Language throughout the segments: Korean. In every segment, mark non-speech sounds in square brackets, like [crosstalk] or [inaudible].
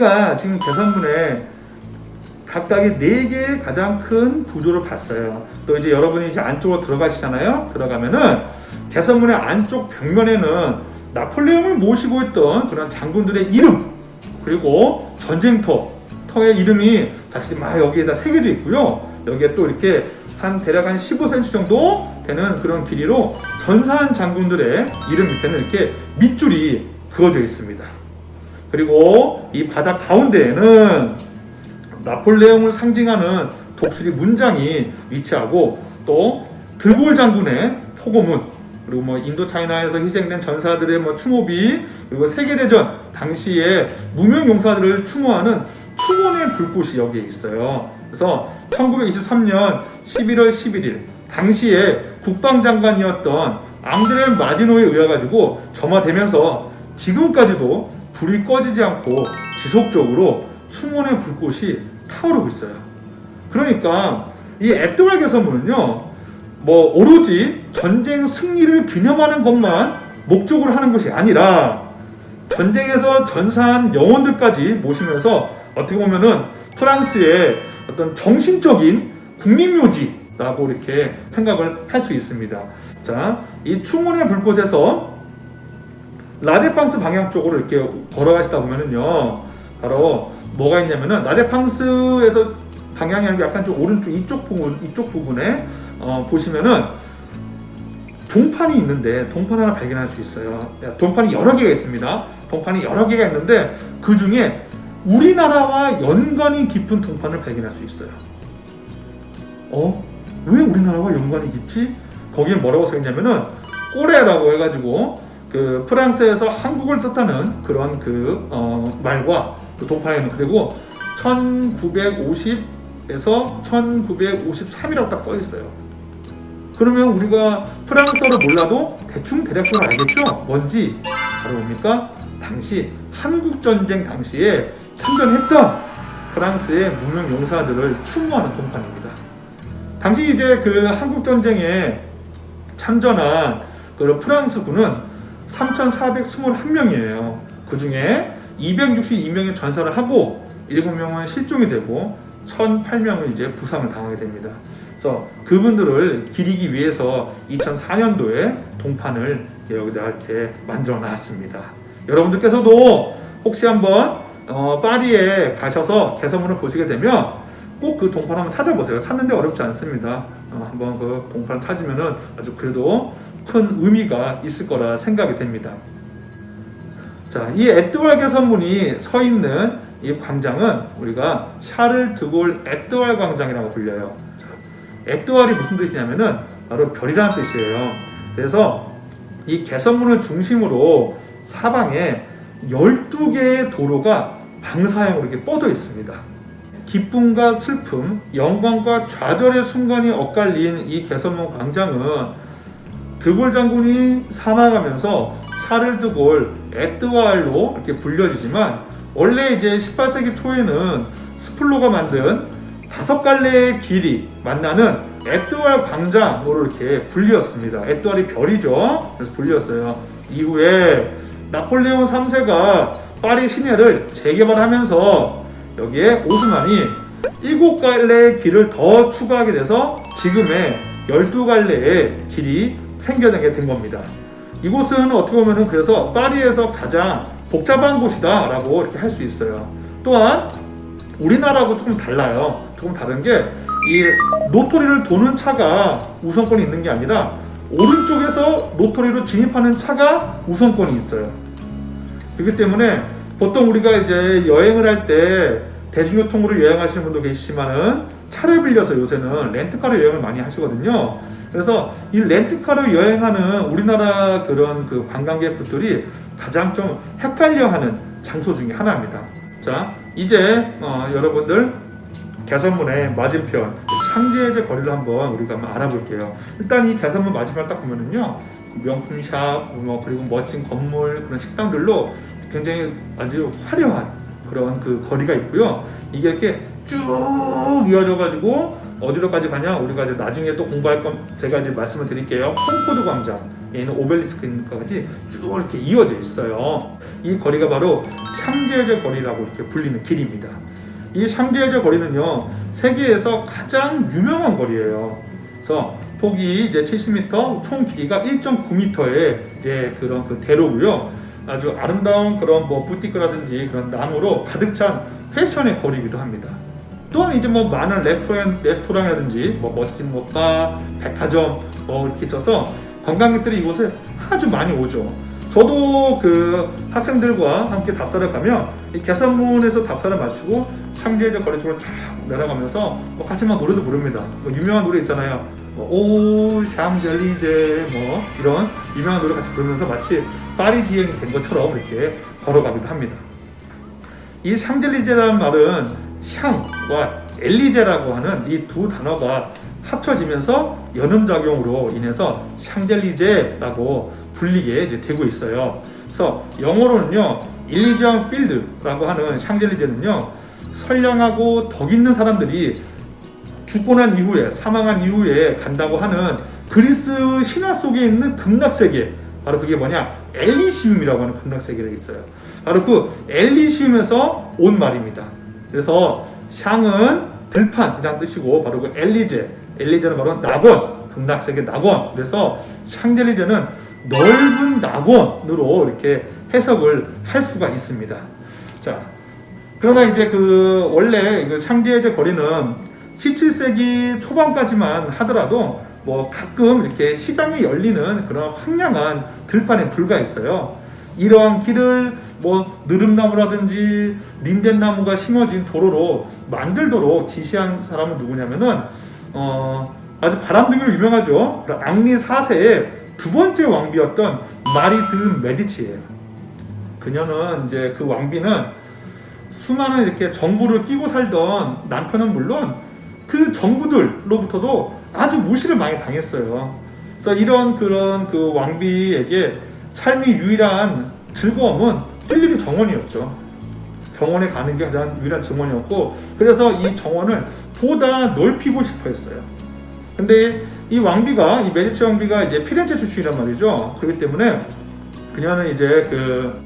자, 우리가 지금 개선문에 각각의 네 개의 가장 큰 구조를 봤어요. 또 이제 여러분이 이제 안쪽으로 들어가시잖아요. 들어가면은 개선문의 안쪽 벽면에는 나폴레옹을 모시고 있던 그런 장군들의 이름 그리고 전쟁터 터의 이름이 같이 막 여기에다 새겨져 있고요. 여기에 또 이렇게 한 대략 한 15cm 정도 되는 그런 길이로 전사한 장군들의 이름 밑에는 이렇게 밑줄이 그어져 있습니다. 그리고 이 바닥 가운데에는 나폴레옹을 상징하는 독수리 문장이 위치하고 또 드골 장군의 포고문 그리고 뭐 인도 차이나에서 희생된 전사들의 뭐 추모비 그리고 세계 대전 당시에 무명 용사들을 추모하는 추모의 불꽃이 여기에 있어요. 그래서 1923년 11월 11일 당시에 국방장관이었던 앙드레 마지노에 의해 가지고 점화되면서 지금까지도 불이 꺼지지 않고 지속적으로 충원의 불꽃이 타오르고 있어요. 그러니까 이 에드월 개선문은요, 뭐 오로지 전쟁 승리를 기념하는 것만 목적으로 하는 것이 아니라 전쟁에서 전사한 영혼들까지 모시면서 어떻게 보면은 프랑스의 어떤 정신적인 국민묘지라고 이렇게 생각을 할 수 있습니다. 자, 이 충원의 불꽃에서 라데팡스 방향 쪽으로 이렇게 걸어가시다 보면은요, 바로 뭐가 있냐면은 라데팡스에서 방향이 아니고 약간 좀 오른쪽 이쪽 부분 이쪽 부분에 어, 보시면은 동판이 있는데 동판 하나 발견할 수 있어요. 동판이 여러 개가 있습니다. 동판이 여러 개가 있는데 그 중에 우리나라와 연관이 깊은 동판을 발견할 수 있어요. 어? 왜 우리나라와 연관이 깊지? 거기에 뭐라고 써있냐면은 꼬레라고 해가지고 그 프랑스에서 한국을 뜻하는 그런 그 어, 말과 그 동판에는 그리고 1950에서 1953이라고 딱 써 있어요. 그러면 우리가 프랑스어를 몰라도 대충 대략적으로 알겠죠? 뭔지 바로 뭡니까? 당시 한국 전쟁 당시에 참전했던 프랑스의 무명 용사들을 추모하는 동판입니다. 당시 이제 그 한국 전쟁에 참전한 그 프랑스 군은 3,421명이에요. 그 중에 262명의 전사를 하고 7명은 실종이 되고 1,008명은 이제 부상을 당하게 됩니다. 그래서 그분들을 기리기 위해서 2004년도에 동판을 여기다 이렇게 만들어 놨습니다. 여러분들께서도 혹시 한번 어, 파리에 가셔서 개선문을 보시게 되면 꼭 그 동판 한번 찾아보세요. 찾는데 어렵지 않습니다. 어, 한번 그 동판 찾으면은 아주 그래도 큰 의미가 있을 거라 생각이 됩니다. 자, 이 에드월 개선문이 서 있는 이 광장은 우리가 샤를 드골 에드월 광장이라고 불려요. 자, 에드월이 무슨 뜻이냐면은 바로 별이라는 뜻이에요. 그래서 이 개선문을 중심으로 사방에 12개의 도로가 방사형으로 이렇게 뻗어 있습니다. 기쁨과 슬픔, 영광과 좌절의 순간이 엇갈린 이 개선문 광장은 드골 장군이 사망하면서 샤를 드골 에드와르로 이렇게 불려지지만 원래 이제 18세기 초에는 스플로가 만든 다섯 갈래의 길이 만나는 에드왈 광장으로 이렇게 불리었습니다. 에드왈이 별이죠. 그래서 불리었어요. 이후에 나폴레옹 3세가 파리 시내를 재개발하면서 여기에 오스만이 일곱 갈래의 길을 더 추가하게 돼서 지금의 12갈래의 길이 생겨나게 된 겁니다. 이곳은 어떻게 보면은 그래서 파리에서 가장 복잡한 곳이다라고 이렇게 할 수 있어요. 또한 우리나라하고 조금 달라요. 조금 다른 게 이 노토리를 도는 차가 우선권이 있는 게 아니라 오른쪽에서 노토리로 진입하는 차가 우선권이 있어요. 그렇기 때문에 보통 우리가 이제 여행을 할 때 대중교통으로 여행하시는 분도 계시지만은 차를 빌려서 요새는 렌트카로 여행을 많이 하시거든요. 그래서 이 렌트카로 여행하는 우리나라 그런 그 관광객분들이 가장 좀 헷갈려하는 장소 중에 하나입니다. 자, 이제 어, 여러분들 개선문의 맞은편 창제제 거리를 한번 우리가 한번 알아볼게요. 일단 이 개선문 맞은편 딱 보면은요 명품샵 뭐 그리고 멋진 건물 그런 식당들로 굉장히 아주 화려한 그런 그 거리가 있고요. 이게 이렇게 쭉 이어져 가지고 어디로까지 가냐? 우리가 이제 나중에 또 공부할 건 제가 이제 말씀을 드릴게요. 콩코드 광장. 얘는 오벨리스크까지 쭉 이렇게 이어져 있어요. 이 거리가 바로 샹제제 거리라고 이렇게 불리는 길입니다. 이 샹제제 거리는요 세계에서 가장 유명한 거리예요. 그래서 폭이 이제 70m, 총 길이가 1.9m의 이제 그런 그 대로고요. 아주 아름다운 그런 뭐 부티크라든지 그런 나무로 가득 찬 패션의 거리이기도 합니다. 또한 이제 뭐 많은 레스토랑 레스토랑이라든지 뭐 멋진 뭐바 백화점 뭐 이렇게 있어서 관광객들이 이곳에 아주 많이 오죠. 저도 그 학생들과 함께 답사를 가면 이 개선문에서 답사를 마치고 샹제제 거리 쪽으로 쫙 내려가면서 뭐 같이 막 노래도 부릅니다. 뭐 유명한 노래 있잖아요. 뭐, 오 샹젤리제 뭐 이런 유명한 노래 같이 부르면서 마치 파리 지행이 된 것처럼 이렇게 걸어가기도 합니다. 이 샹젤리제라는 말은 샹과 엘리제라고 하는 이 두 단어가 합쳐지면서 연음작용으로 인해서 샹젤리제라고 불리게 되고 있어요. 그래서 영어로는요, 일리지언 필드라고 하는 샹젤리제는요, 선량하고 덕 있는 사람들이 죽고 난 이후에 사망한 이후에 간다고 하는 그리스 신화 속에 있는 극락세계 바로 그게 뭐냐 엘리시움이라고 하는 극락세계가 있어요. 바로 그 엘리시움에서 온 말입니다. 그래서 샹은 들판이라는 뜻이고 바로 그 엘리제 엘리제는 바로 낙원 극락세계 낙원 그래서 샹젤리제는 넓은 낙원으로 이렇게 해석을 할 수가 있습니다. 자 그러나 이제 그 원래 그 샹젤리제 거리는 17세기 초반까지만 하더라도 뭐 가끔 이렇게 시장이 열리는 그런 황량한 들판에 불과했어요. 이러한 길을 뭐 느릅나무라든지 린덴나무가 심어진 도로로 만들도록 지시한 사람은 누구냐면은 어 아주 바람둥이로 유명하죠. 그 앙리 4세의 두 번째 왕비였던 마리 드 메디치예요. 그녀는 이제 그 왕비는 수많은 이렇게 정부를 끼고 살던 남편은 물론 그 정부들로부터도 아주 무시를 많이 당했어요. 그래서 이런 그런 그 왕비에게 삶의 유일한 즐거움은 필리핀 정원이었죠. 정원에 가는 게 가장 유일한 정원이었고 그래서 이 정원을 보다 넓히고 싶어 했어요. 근데 이 왕비가 이 메디치 왕비가 이제 피렌체 출신이란 말이죠. 그렇기 때문에 그녀는 이제 그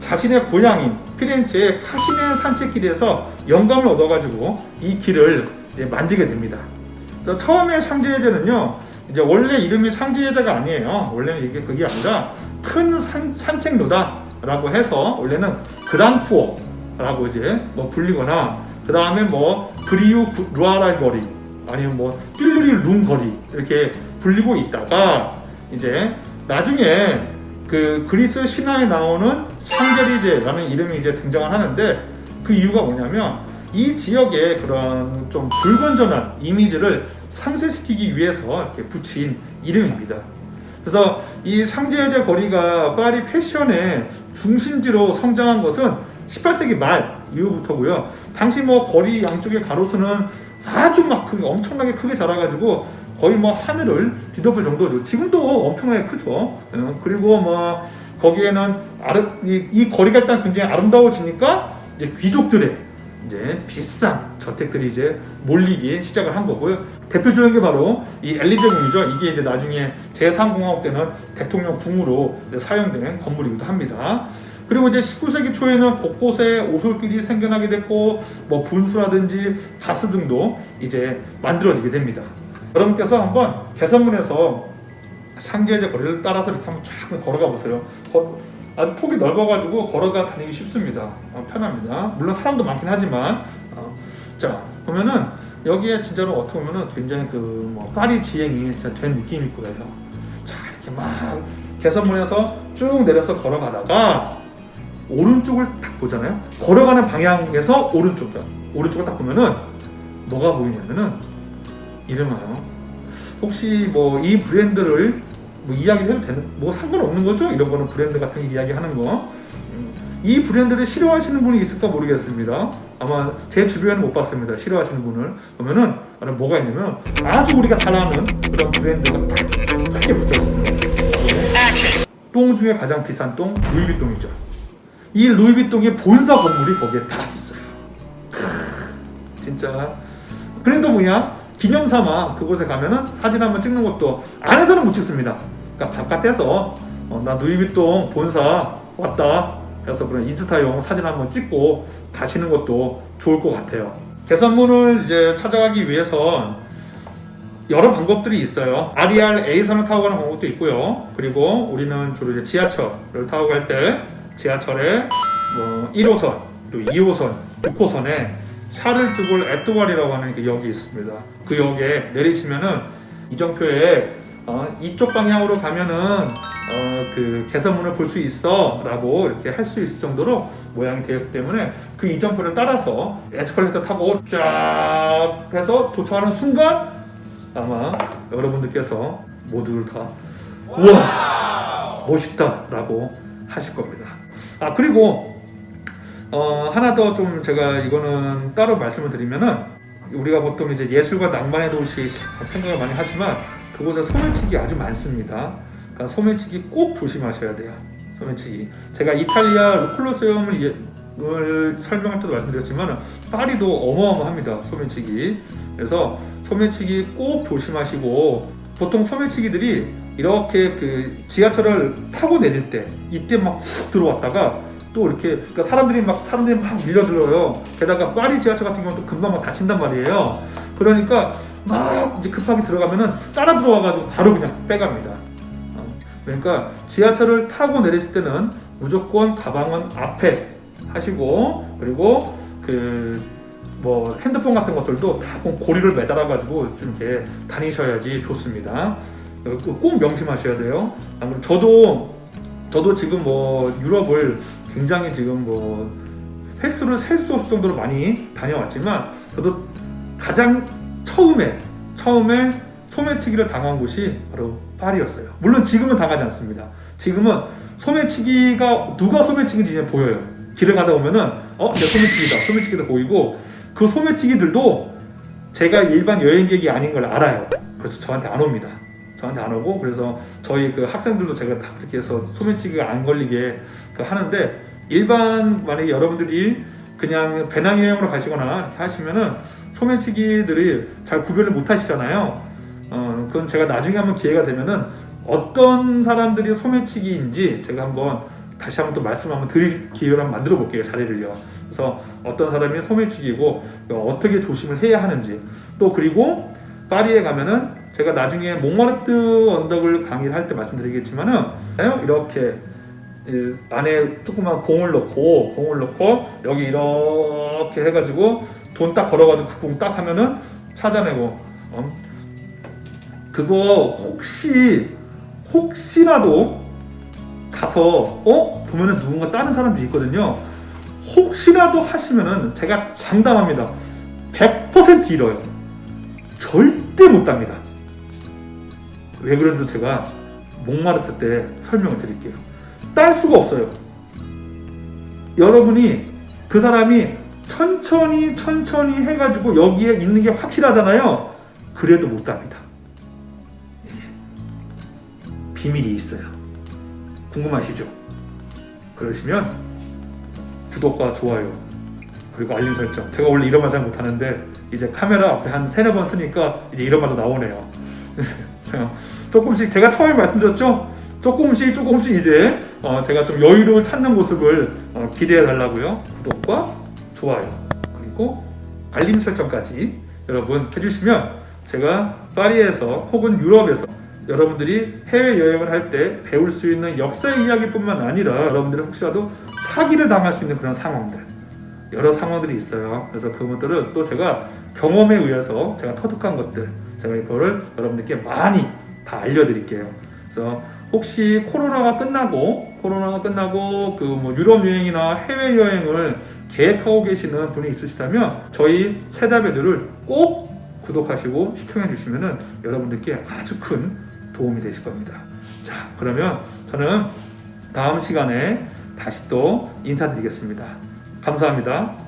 자신의 고향인 피렌체의 카시네 산책길에서 영감을 얻어가지고 이 길을 이제 만들게 됩니다. 그래서 처음에 샹제제는요, 이제 원래 이름이 샹제제가 아니에요. 원래는 이게 그게 아니라 큰 산, 산책로다라고 해서 원래는 그랑푸어라고 이제 뭐 불리거나 그 다음에 뭐 그리우 루아랄 거리 아니면 뭐 띨르리 룸 거리 이렇게 불리고 있다가 이제 나중에 그 그리스 신화에 나오는 샹제리제라는 이름이 이제 등장을 하는데 그 이유가 뭐냐면 이 지역의 그런 좀 불건전한 이미지를 상쇄시키기 위해서 이렇게 붙인 이름입니다. 그래서 이 샹제제 거리가 파리 패션의 중심지로 성장한 것은 18세기 말 이후부터고요. 당시 뭐 거리 양쪽의 가로수는 아주 막 크게 엄청나게 크게 자라가지고 거의 뭐 하늘을 뒤덮을 정도죠. 지금도 엄청나게 크죠. 어, 그리고 뭐 거기에는 아르, 이, 이 거리가 일단 굉장히 아름다워지니까 이제 귀족들의 이제 비싼 저택들이 이제 몰리기 시작을 한 거고요. 대표적인 게 바로 이 엘리제 궁이죠. 이게 이제 나중에 제3공화국 때는 대통령 궁으로 사용된 건물이기도 합니다. 그리고 이제 19세기 초에는 곳곳에 오솔길이 생겨나게 됐고 뭐 분수라든지 가스 등도 이제 만들어지게 됩니다. 여러분께서 한번 개선문에서 상계제 거리를 따라서 이렇게 한번 쫙 걸어가 보세요. 거- 아주 폭이 넓어가지고 걸어가 다니기 쉽습니다. 어, 편합니다. 물론 사람도 많긴 하지만 어, 자 보면은 여기에 진짜로 어떻게 보면은 굉장히 그뭐 파리 지행이 진짜 된 느낌일 거예요. 자 이렇게 막 개선문에서 쭉 내려서 걸어가다가 오른쪽을 딱 보잖아요. 걸어가는 방향에서 오른쪽이야. 오른쪽을 딱 보면은 뭐가 보이냐면은 이름하여 혹시 뭐 이 브랜드를 뭐 이야기를 해도 되는 뭐 상관없는 거죠? 이런 거는 브랜드 같은 거 이야기하는 거. 음, 이 브랜드를 싫어하시는 분이 있을까 모르겠습니다. 아마 제 주변에 못 봤습니다. 싫어하시는 분을 그러면은 뭐가 있냐면 아주 우리가 잘 아는 그런 브랜드가 딱 크게 붙어 있습니다. 똥 중에 가장 비싼 똥 루이비통이죠. 이 루이비통의 본사 건물이 거기에 딱 있어요. 진짜 그래도 뭐냐 기념 삼아 그곳에 가면은 사진 한번 찍는 것도 안에서는 못 찍습니다. 그러니까 바깥에서 어, 나 누이비통 본사 왔다. 그래서 그런 인스타용 사진 한번 찍고 가시는 것도 좋을 것 같아요. 개선문을 이제 찾아가기 위해선 여러 방법들이 있어요. RER A선을 타고 가는 방법도 있고요. 그리고 우리는 주로 이제 지하철을 타고 갈 때 지하철에 뭐 1호선, 또 2호선, 6호선에 샤를 드골 에뚜갈이라고 하는 그 역이 있습니다. 그 역에 내리시면은 이정표에 어, 이쪽 방향으로 가면은 어, 그 개선문을 볼 수 있어라고 이렇게 할 수 있을 정도로 모양이 되었기 때문에 그 이정표를 따라서 에스컬레이터 타고 쫙 해서 도착하는 순간 아마 여러분들께서 모두를 다 우와 멋있다라고 하실 겁니다. 아 그리고 어, 하나 더 좀 제가 이거는 따로 말씀을 드리면은 우리가 보통 이제 예술과 낭만의 도시 생각을 많이 하지만 그곳에 소매치기 아주 많습니다. 그러니까 소매치기 꼭 조심하셔야 돼요. 소매치기. 제가 이탈리아 콜로세움을 예- 을 설명할 때도 말씀드렸지만 파리도 어마어마합니다. 소매치기. 그래서 소매치기 꼭 조심하시고 보통 소매치기들이 이렇게 그 지하철을 타고 내릴 때 이때 막 훅 들어왔다가 또 이렇게 그러니까 사람들이 막 사람들이 막 밀려들어요. 게다가 파리 지하철 같은 경우는 또 금방 막 다친단 말이에요. 그러니까 막 이제 급하게 들어가면은 따라 들어와가지고 바로 그냥 빼갑니다. 어, 그러니까 지하철을 타고 내리실 때는 무조건 가방은 앞에 하시고 그리고 그 뭐 핸드폰 같은 것들도 다꼭 고리를 매달아 가지고 좀 이렇게 다니셔야지 좋습니다. 어, 그꼭 명심하셔야 돼요. 저도 저도 지금 뭐 유럽을 굉장히 지금 뭐 횟수를 셀 수 없을 정도로 많이 다녀왔지만 저도 가장 처음에 처음에 소매치기를 당한 곳이 바로 파리였어요. 물론 지금은 당하지 않습니다. 지금은 소매치기가 누가 소매치기인지 이제 보여요. 길을 가다 보면은 어, 내 소매치기다. 소매치기도 보이고 그 소매치기들도 제가 일반 여행객이 아닌 걸 알아요. 그래서 저한테 안 옵니다. 저한테 안 오고 그래서 저희 그 학생들도 제가 다 그렇게 해서 소매치기가 안 걸리게 그 하는데 일반 만약에 여러분들이 그냥 배낭여행으로 가시거나 하시면은 소매치기들이 잘 구별을 못 하시잖아요. 어, 그건 제가 나중에 한번 기회가 되면은 어떤 사람들이 소매치기인지 제가 한번 다시 한번 또 말씀 한번 드릴 기회를 한번 만들어 볼게요 자리를요. 그래서 어떤 사람이 소매치기고 어떻게 조심을 해야 하는지 또 그리고 파리에 가면은 제가 나중에 몽마르트 언덕을 강의를 할 때 말씀드리겠지만은 이렇게 이 안에 조그만 공을 넣고 공을 넣고 여기 이렇게 해가지고 돈 딱 걸어가지고 그공딱 하면은 찾아내고 어? 그거 혹시 혹시라도 가서 어 보면은 누군가 다른 사람들이 있거든요. 혹시라도 하시면은 제가 장담합니다. 100% 잃어요. 절대 못 답니다. 왜 그런지 제가 목마르트 때 설명을 드릴게요. 딸 수가 없어요. 여러분이 그 사람이 천천히 천천히 해가지고 여기에 있는 게 확실하잖아요. 그래도 못 답니다. 비밀이 있어요. 궁금하시죠? 그러시면 구독과 좋아요 그리고 알림 설정. 제가 원래 이런 말 잘 못하는데 이제 카메라 앞에 한 세네 번 쓰니까 이제 이런 말도 나오네요. [laughs] 조금씩 제가 처음에 말씀드렸죠. 조금씩 조금씩 이제 어, 제가 좀 여유를 찾는 모습을 어, 기대해 달라고요. 구독과 좋아요 그리고 알림 설정까지 여러분 해주시면 제가 파리에서 혹은 유럽에서 여러분들이 해외 여행을 할 때 배울 수 있는 역사 이야기뿐만 아니라 여러분들이 혹시라도 사기를 당할 수 있는 그런 상황들 여러 상황들이 있어요. 그래서 그것들은 또 제가 경험에 의해서 제가 터득한 것들 제가 이거를 여러분들께 많이 다 알려드릴게요. 그래서 혹시 코로나가 끝나고 코로나가 끝나고 그 뭐 유럽 여행이나 해외 여행을 계획하고 계시는 분이 있으시다면 저희 세다배들을 꼭 구독하시고 시청해 주시면은 여러분들께 아주 큰 도움이 되실 겁니다. 자, 그러면 저는 다음 시간에 다시 또 인사드리겠습니다. 감사합니다.